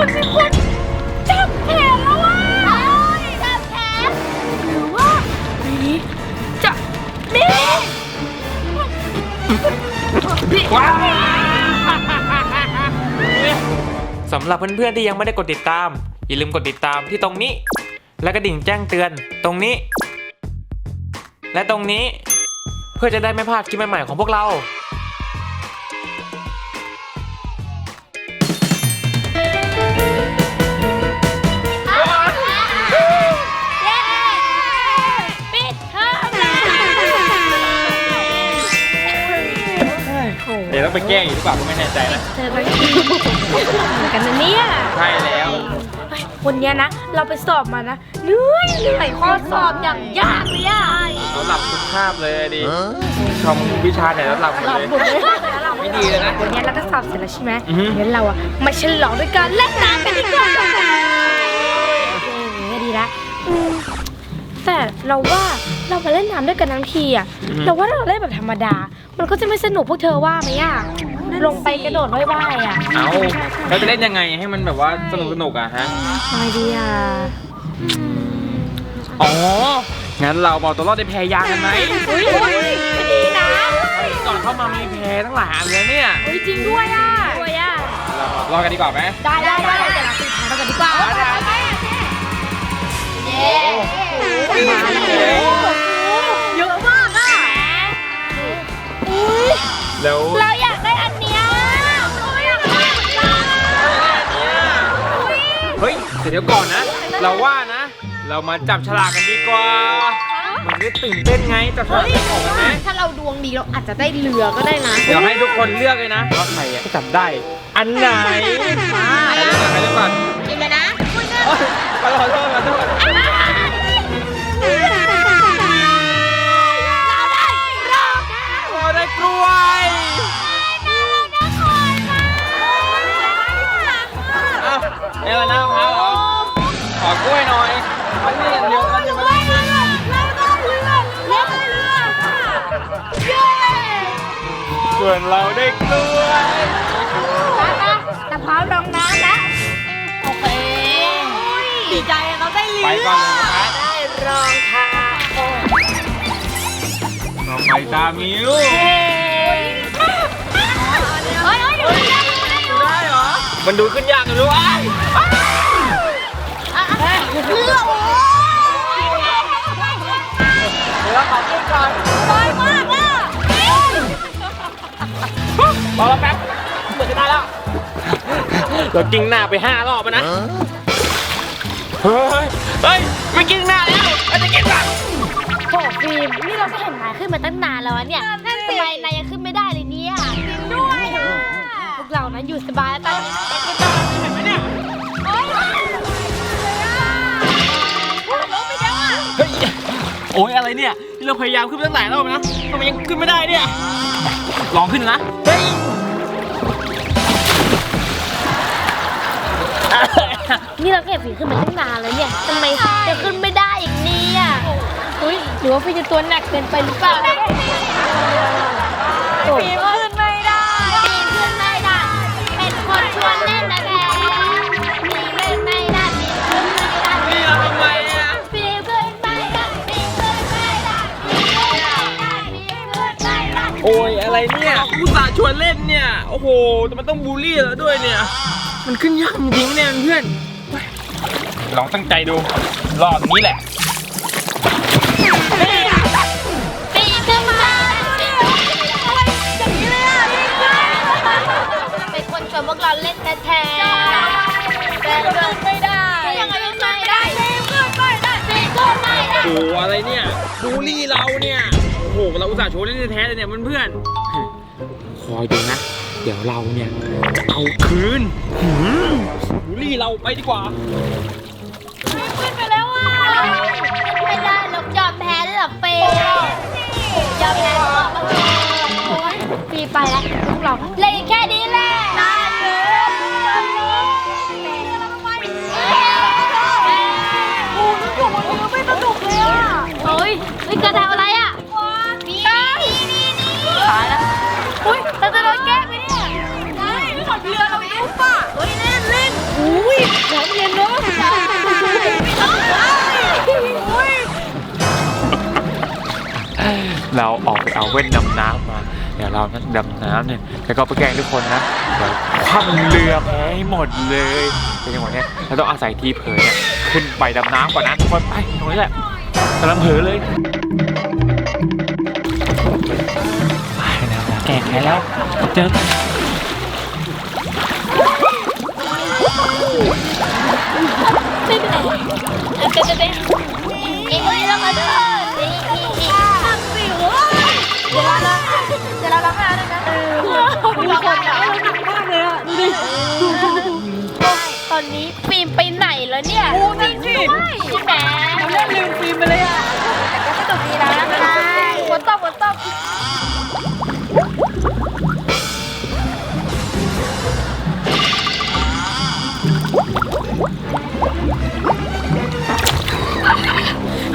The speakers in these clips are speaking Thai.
คนสิคนจับแขนแล้วอะจับแขนหรือว่าบีจะบีว้าวสำหรับเพื่อนๆที่ยังไม่ได้กดติดตาม อย่าลืมกดติดตามที่ตรงนี้ และกระดิ่งแจ้งเตือนตรงนี้ และตรงนี้ เพื่อจะได้ไม่พลาดคลิปใหม่ๆของพวกเรา ดี๋ยวต้องไปแกล้งอีกหรือเปล่าก็ไม่แน่ใจนะเจอกันทีเหมือนกันนะเนี่ยใช่แล้วเฮ้ยวันเนี้ยนะ เราไปสอบมานะเหนื่อยเหนื่อยข้อสอบอย่างยากเลยอะเราหลับทุกคาบเลยดิชมวิชาไหนแล้วหลับหมดหลับเลยหมดเลยไม่ดีเลยนะ วันเนี้ยเราก็สอบเสร็จแล้วใช่ไหมอือฮึ งั้นเราอะมาฉลองด้วยการเล่นน้ำกันดีกว่าเออก็ดีละอืมแต่เราว่า เรามาเล่นน้ำด้วยกันทั้งทีอะเราว่าเราเล่นแบบธรรมดา มันก็จะไม่สนุกพวกเธอว่าไหมอะลงไปกระโดดว่ายๆอะเอาเราจะเล่นยังไงให้มันแบบว่าสนุกสนุกๆอะฮะทำไมดีอะอ๋อ งั้นเราเอาตัวรอดในแพยางกันไหมอุ้ยไม่ดีนะก่อนเข้ามามีแพตั้งหลายอันเลยเนี่ย อุ้ยจริงด้วยอะด้วยอะเรารอดกันดีกว่าไหมได้ได้ได้เดี๋ยวเราติดทางกันดีกว่าได้เย้มาแล้ว เยอะมากอะอุ้ยแล้วเราอยากได้อันเนี้ยเราอยากได้เหมือนกันอุ้ยเฮ้ยแต่เดี๋ยวก่อนนะ เราว่านะ เรามาจับฉลากกันดีกว่า มันจะตื่นเต้นไงจับฉลากกันออกกันไหมถ้าเราดวงดีเราอาจจะได้เรือก็ได้นะเดี๋ยวให้ทุกคนเลือกเลยนะว่าใครอะจับได้ อันไหนใครเลือกก่อนใครเลือกก่อน ส่วนเราได้กล้วยแต่พร้อมลงน้ำแล้ว โอเคดีใจเราได้เรือไปก่อนเลยนะครับได้รองเท้าต่อไปตามมิวเฮ้ยเฮ้ยเดี๋ยวเดี๋ยวเดี๋ยวได้เหรอ มันดูขึ้นยากเลยรู้ไหมเลือกโอ้ยเดี๋ยวเราขอขึ้นก่อนสวยมาก รอเราแป๊บเหมือนจะได้แล้วเรากิ้งหน้าไปห้ารอบแล้วนะ เฮ้ย เฮ้ยไม่กิ้งหน้าแล้วเราจะกิ้งหลังโหฟิล์มนี่เราก็เห็นนายขึ้นมาตั้งนานแล้วอะเนี่ยทำไมนายยังขึ้นไม่ได้เลยเนี่ยด้วยพวกเรานะอยู่สบายแล้วตอนนี้ อ้ยอะไรเนี่ยที่เราพยายามขึ้นมาตั้งหลายรอบแล้วนะทำไมยังขึ้นไม่ได้เนี่ยลองขึ้นนะเฮ้ยนี่เราก็เห็นฟิล์มขึ้นมาตั้งนานแล้วเนี่ยทำไมจะขึ้นไม่ได้อีกเนี่ยอุ้ยหรือว่าฟิล์มจะตัวหนักเกินไปหรือเปล่าฟิล์ม วนเล่นเนี่ย โอ้โห แต่มันต้องบูลลี่เราด้วยเนี่ย มันขึ้นยากจริงๆเนี่ยเพื่อน ลองตั้งใจดู รอบนี้แหละ ปีนขึ้นมาอย่างนี้เลยอะเป็นคนชวนพวกเราเล่นแท้ๆแต่ขึ้นไม่ได้ยังไงขึ้นไม่ได้ปีนขึ้นไม่ได้ปีนขึ้นไม่ได้ โอ้โหอะไรเนี่ยบูลลี่เราเนี่ย โอ้โห เราอุตส่าห์โชว์เล่นแท้ๆเลยเนี่ยเพื่อนๆ คอยดูนะ เดี๋ยวเราเนี่ยจะเอาคืนหืมบูลลี่เราไปดีกว่า ขึ้นไปแล้วอะไม่ได้หรอกยอมแพ้เลยหรอกเฟย์ยอมแพ้หรอกโอ๊ยปีไปแล้วพวกเราเล่นแค่นี้แหละได้เฮ้ยไม่กระทำอ เราออกไปเอาเว้นดำน้ำมาเดี๋ยวเรานั้นดำน้ำเนี่ยแล้วก็ไปแกล้งทุกคนนะเดี๋ยวคว่ำเรือแพ้ให้หมดเลยในจังหวะเนี้ยเราต้องอาศัยทีเผยเนี่ยขึ้นไปดำน้ำก่อนนะทุกคนไปตรงนี้แหละกำลังเผลอเลยไปแล้วแกงแพ้แล้วเจอกันไม่เป็นไรเต้นเต้นเอ้ยแล้วมาเถอะนี่นี่นี่ทำสิวเดี๋ยวเราลองเดี๋ยวเราลองให้เราด้วยนะมีคนอะหนักมากเลยอะดูดิตอนนี้ฟิล์มไปไหนแล้วเนี่ยโอ้นั่นสิใช่ไหมเราเล่นลืมฟิล์มไปเลยอะแต่ก็สนุกดีนะใช่หัวตบหัวตบ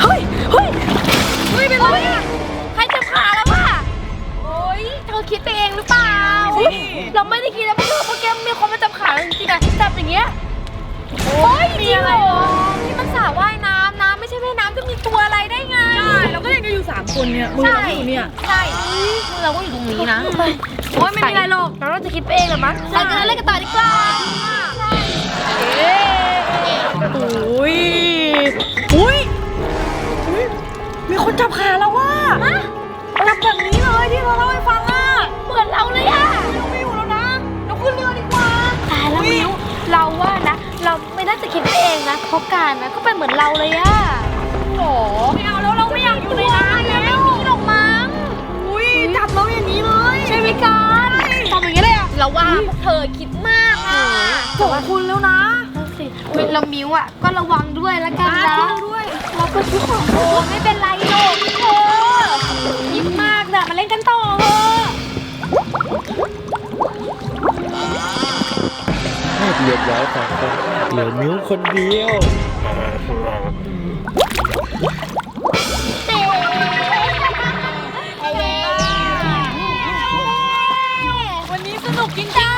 เฮ้ย เฮ้ย เฮ้ยเป็นไรอะใคร เราไม่ได้คิดนะเพราะเธอเมื่อกี้มีคนมาจับขาเราจริงๆอะจับอย่างเงี้ยโอ้ยจริงเหรอนี่มันสระว่ายน้ำนะไม่ใช่แม่น้ำจะมีตัวอะไรได้ไง ใช่เราก็เล่นกันอยู่สามคนเนี่ยมือเราอยู่เนี่ยใช่เราก็อยู่ตรงนี้นะ โอ้ยไม่มีอะไรหรอกเราจะคิดไปเองเหรอมั้งเราจะเล่นกันต่อดีกว่าเอ๊ะโอ้ยอุ้ยอุ้ยมีคนจับขาแล้วว่ะจับแบบนี้เลยที่เราเล่าให้ฟัง เองนะเพราะการนะก็เป็นเหมือนเราเลยอะโหไม่เอาแล้วเราไม่อยากอยู่ในน้ำแล้วไม่มีหรอกมั้งอุ้ยจับเราอย่างนี้เลยใช่ไหมการทำอย่างนี้เลยอะเราว่าเธอคิดมากอะสองคุณแล้วนะนั่นสิอุ๊ยเรามิวอะก็ระวังด้วยละกันนะเราด้วยเราก็คิดของโอ้ไม่เป็นไรหรอกเธอคิดมากนะมาเล่นกันต่อเถอะให้ เรียบร้อยสองคนเหลือนิ้วคนเดียววันนี้สนุกจริงจัง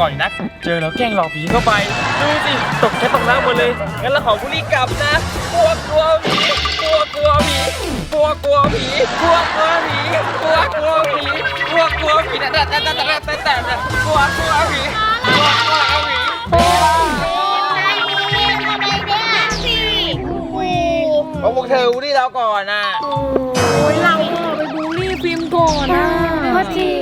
บุรีแล้วก่อนนะเจอแล้วแกล้งหลอกผีเข้าไป ดูสิ ตกแค่ตกน้ำหมดเลย งั้นเราขอบุรีกลับนะกลัวกลัวผีกลัวกลัวผีกลัวกลัวผีกลัวกลัวผีกลัวกลัวผีกลัวกลัวผีแต่แต่แต่แต่แต่แต่กลัวกลัวผีกลัวกลัวผีโอ้ยทำไมเพราะพวกเธอบุรีเราก่อนน่ะ โอ้ยเราอะไปบูลลี่ฟิล์มก่อนนะก็จริง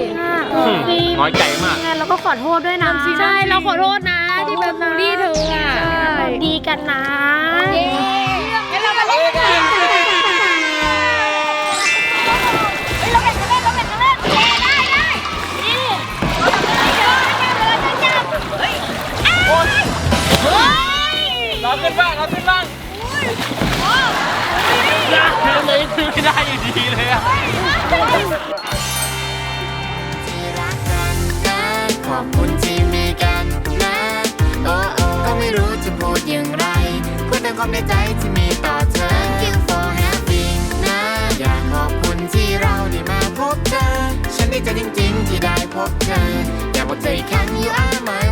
อะน้อยใจมากงั้นเราก็ขอโทษด้วยนะใช่เราขอโทษนะที่เป็นบูลลี่เธออะดีกันนะ เย้งั้นเรามาเล่นกัน อบคุณที่มีกันนะ โอ้โอ้ก็ไม่รู้จะพูดอย่างไร พูดแต่ความในใจที่มีต่อเธอ Thank you for having นะ อยากขอบคุณที่เราได้มาพบเธอ ฉันดีใจจริงๆที่ได้พบเธอ อยากบอกเธออีกครั้ง you are my